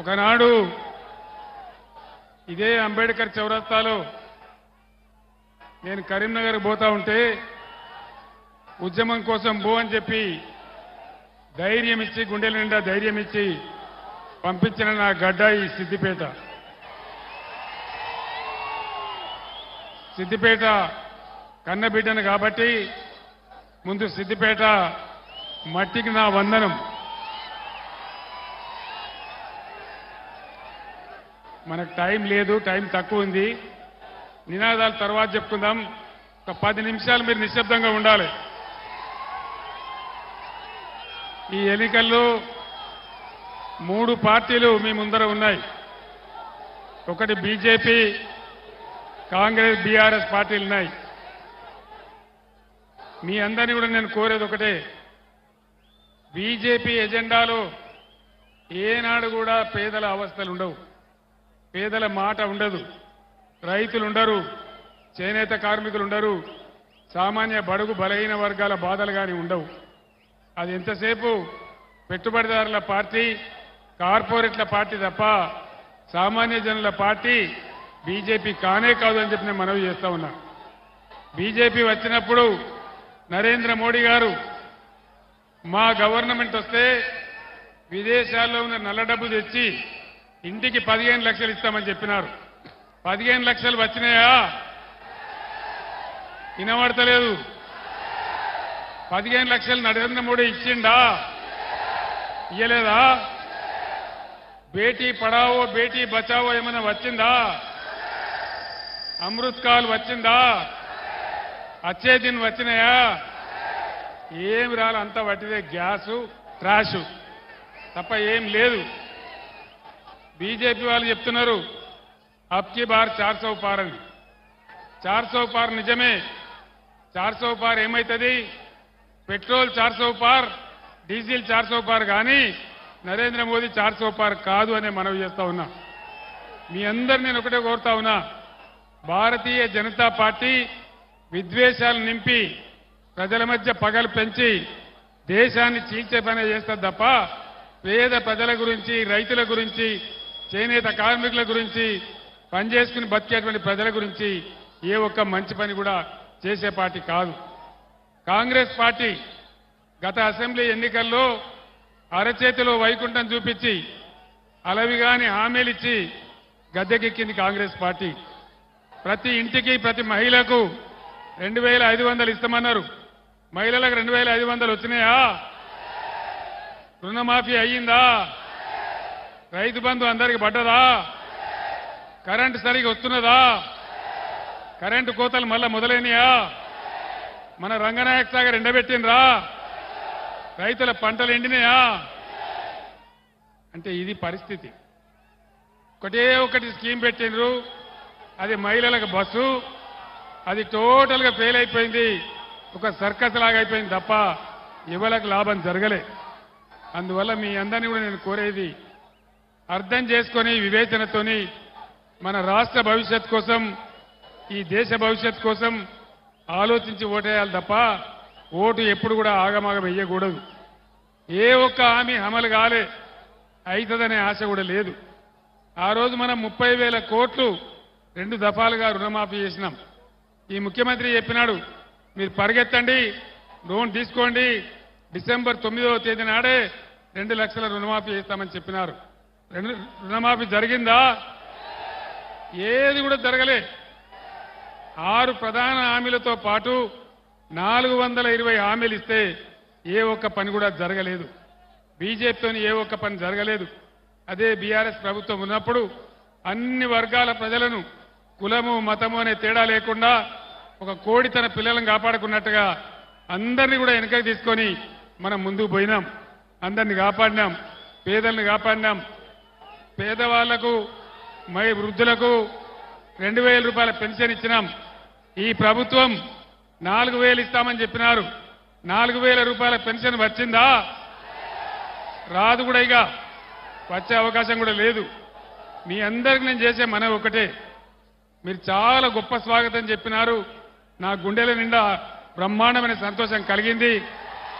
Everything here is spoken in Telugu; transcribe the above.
ఒకనాడు ఇదే అంబేద్కర్ చౌరస్తాలో నేను కరీంనగర్ పోతా ఉంటే ఉద్యమం కోసం బో అని చెప్పి ధైర్యం ఇచ్చి గుండెల నిండా ధైర్యం ఇచ్చి పంపించిన నా గడ్డ ఈ సిద్దిపేట. సిద్దిపేట కన్నబిడ్డను కాబట్టి ముందు సిద్దిపేట మట్టికి నా వందనం. మనకు టైం లేదు టైం తక్కువ ఉంది. నినాదాలు తర్వాత చెప్పుకుందాం. ఒక పది నిమిషాలు మీరు నిశ్శబ్దంగా ఉండాలి. ఈ ఎన్నికల్లో మూడు పార్టీలు మీ ముందర ఉన్నాయి. ఒకటి బీజేపీ కాంగ్రెస్ బీఆర్ఎస్ పార్టీలు ఉన్నాయి. మీ అందరినీ కూడా నేను కోరేది ఒకటే. బీజేపీ ఎజెండాలో ఏనాడు కూడా పేదల అవస్థలు ఉండవు. పేదల మాట ఉండదు. రైతులు ఉండరు చేనేత కార్మికులు ఉండరు సామాన్య బడుగు బలహీన వర్గాల బాధలు కానీ ఉండవు. అది ఎంతసేపు పెట్టుబడిదారుల పార్టీ కార్పొరేట్ల పార్టీ తప్ప సామాన్య జనుల పార్టీ బీజేపీ కానే కాదు అని చెప్పి నేను మనవి చేస్తా ఉన్నా. బీజేపీ వచ్చినప్పుడు నరేంద్ర మోడీ గారు మా గవర్నమెంట్ వస్తే విదేశాల్లో ఉన్న నల్ల డబ్బు తెచ్చి ఇంటికి పదిహేను లక్షలు ఇస్తామని చెప్పినారు. పదిహేను లక్షలు వచ్చినాయా? వినబడతలేదు. పదిహేను లక్షలు నరేంద్ర మోడీ ఇచ్చిండా? ఇయ్యలేదా? బేటీ పడావో బేటీ బచావో ఏమైనా వచ్చిందా? అమృత్ కాల్ వచ్చిందా? అచ్చేదిన్ వచ్చినాయా? ఏమి రాలి అంత వట్టిదే గ్యాసు ట్రాషు తప్ప ఏం లేదు. బీజేపీ వాళ్ళు చెప్తున్నారు అబ్కి బార్ చార్ సౌ పార్ అని. చార్ సౌ పార్ నిజమే. చార్ సౌ పార్ ఏమవుతుంది పెట్రోల్ చార్ సౌ పార్ డీజిల్ చార్ సౌ పార్ కానీ నరేంద్ర మోదీ చార్ సౌ పార్ కాదు అనే మనవి చేస్తా ఉన్నా. మీ అందరు నేను ఒకటే కోరుతా ఉన్నా భారతీయ జనతా పార్టీ విద్వేషాలు నింపి ప్రజల మధ్య పగలు పెంచి దేశాన్ని చీల్చే పని చేస్తా తప్ప పేద ప్రజల గురించి రైతుల గురించి చేనేత కార్మికుల గురించి పనిచేసుకుని బతికేటువంటి ప్రజల గురించి ఏ ఒక్క మంచి పని కూడా చేసే పార్టీ కాదు. కాంగ్రెస్ పార్టీ గత అసెంబ్లీ ఎన్నికల్లో అరచేతిలో వైకుంఠం చూపించి అలవిగాని హామీలిచ్చి గద్దెకెక్కింది కాంగ్రెస్ పార్టీ. ప్రతి ఇంటికి ప్రతి మహిళకు రెండు వేల ఐదు వందలు ఇస్తామన్నారు. మహిళలకు రెండు వేల ఐదు వందలు వచ్చినాయా? రుణమాఫీ అయ్యిందా? రైతు బంధు అందరికి పడ్డదా? కరెంటు సరిగ్గా వస్తున్నదా? కరెంటు కోతలు మళ్ళా మొదలైనయా? మన రంగనాయక సాగర్ ఎండబెట్టిండ్రా? రైతుల పంటలు ఎండినయా? అంటే ఇది పరిస్థితి. ఒకటే ఒకటి స్కీమ్ పెట్టిండ్రు. అది మహిళలకు బస్సు. అది టోటల్గా ఫెయిల్ అయిపోయింది. ఒక సర్కస్ లాగా అయిపోయింది తప్ప ఎవరికి లాభం జరగలే. అందువల్ల మీ అందరినీ కూడా నేను కోరేది అర్థం చేసుకొని వివేచనతోని మన రాష్ట్ర భవిష్యత్ కోసం ఈ దేశ భవిష్యత్ కోసం ఆలోచించి ఓటేయాలి తప్ప ఓటు ఎప్పుడు కూడా ఆగమాగం వేయకూడదు. ఏ ఒక్క హామీ అమలు కాలే అవుతుందనే ఆశ కూడా లేదు. ఆ రోజు మనం ముప్పై వేల కోట్లు రెండు దఫాలుగా రుణమాఫీ చేసినాం. ఈ ముఖ్యమంత్రి చెప్పినాడు మీరు పరిగెత్తండి లోన్ తీసుకోండి డిసెంబర్ తొమ్మిదవ తేదీ నాడే రెండు లక్షల రుణమాఫీ చేస్తామని చెప్పినారు. రుణమాఫీ జరిగిందా? ఏది కూడా జరగలే. ఆరు ప్రధాన హామీలతో పాటు నాలుగు వందల ఇరవై హామీలు ఇస్తే ఏ ఒక్క పని కూడా జరగలేదు. బీజేపీతోని ఏ ఒక్క పని జరగలేదు. అదే బీఆర్ఎస్ ప్రభుత్వం ఉన్నప్పుడు అన్ని వర్గాల ప్రజలను కులము మతము అనే తేడా లేకుండా ఒక కోడి తన పిల్లలను కాపాడుకున్నట్టుగా అందరినీ కూడా వెనకకి తీసుకొని మనం ముందుకు పోయినాం. అందరిని కాపాడినాం. పేదల్ని కాపాడినాం. పేదవాళ్ళకు మరి వృద్ధులకు రెండు వేల రూపాయల పెన్షన్ ఇచ్చినాం. ఈ ప్రభుత్వం నాలుగు వేలు ఇస్తామని చెప్పినారు. నాలుగు వేల రూపాయల పెన్షన్ వచ్చిందా? రాదు కూడా ఇక. వచ్చే అవకాశం కూడా లేదు. మీ అందరికి నేను చేసే మనవి ఒకటే. మీరు చాలా గొప్ప స్వాగతం చెప్పినారు. నా గుండెల నిండా బ్రహ్మాండమైన సంతోషం కలిగింది.